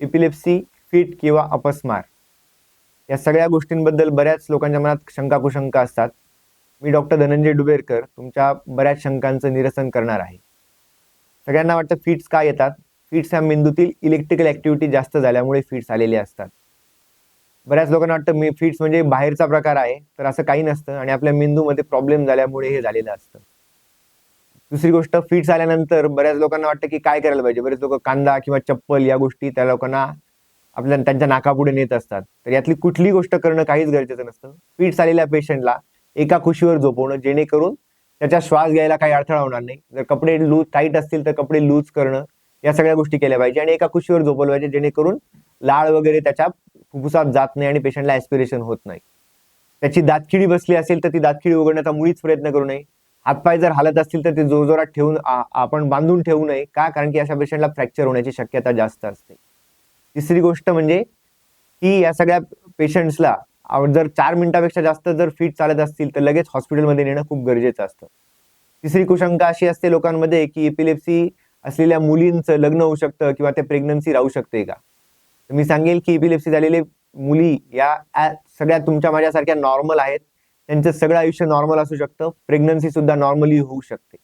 Epilepsy fit किंवा अपस्मार. या सगळ्या गोष्टींबद्दल बऱ्याच लोकांच्या मनात शंका कुशंका असतात. मी डॉक्टर धनंजय डुबेरकर तुमच्या बऱ्याच शंकांचं निरसन करणार आहे. सगळ्यांना वाटतं फिट्स का येतात? फिट्स ह्या मेंदूतील इलेक्ट्रिकल ॲक्टिव्हिटी जास्त झाल्यामुळे फिट्स आलेले असतात. बऱ्याच लोकांना वाटतं मी फिट्स म्हणजे बाहेरचा प्रकार आहे तर असं काही नसतं आणि आपल्या मेंदूमध्ये प्रॉब्लेम झाल्यामुळे हे झालेलं असतं. दुसरी गोष्ट फिट्स आल्यानंतर बऱ्याच लोकांना वाटतं की काय करायला पाहिजे? बरेच लोक कांदा किंवा चप्पल या गोष्टी त्या लोकांना आपल्या त्यांच्या नाकापुढे नेत असतात. तर यातली कुठली गोष्ट करणं काहीच गरजेचं नसतं. फिट्स आलेल्या पेशंटला एका खुशीवर झोपवणं जेणेकरून त्याच्या श्वास घ्यायला काही अडथळा होणार नाही. जर कपडे लूज टाईट असतील तर कपडे लूज करणं या सगळ्या गोष्टी केल्या पाहिजे आणि एका खुशीवर झोपवलं पाहिजे जेणेकरून लाळ वगैरे त्याच्या फुफ्फुसात जात नाही आणि पेशंटला ऍस्पिरेशन होत नाही. त्याची दातखिळी बसली असेल तर ती दातखिळी उघडण्याचा मुळीच प्रयत्न करू नये. हातपाय जर हालत असतील तर ते जोरजोरात ठेवून आपण बांधून ठेवू नये. का? कारण की अशा पेशंटला फ्रॅक्चर होण्याची शक्यता जास्त असते. तिसरी गोष्ट म्हणजे की या सगळ्या पेशंट्सला जर चार मिनिटापेक्षा जास्त जर फिट चालत असतील तर लगेच हॉस्पिटलमध्ये नेणं खूप गरजेचं असतं. तिसरी कुशंका अशी असते लोकांमध्ये की एपिलेप्सी असलेल्या मुलींचं लग्न होऊ शकतं किंवा ते प्रेग्नन्सी राहू शकते का? मी सांगेल की इपिलेप्सी झालेले मुली या सगळ्या तुमच्या माझ्यासारख्या नॉर्मल आहेत. त्यांचं सगळं आयुष्य नॉर्मल असू शकतं. प्रेग्नन्सी सुद्धा नॉर्मली होऊ शकते.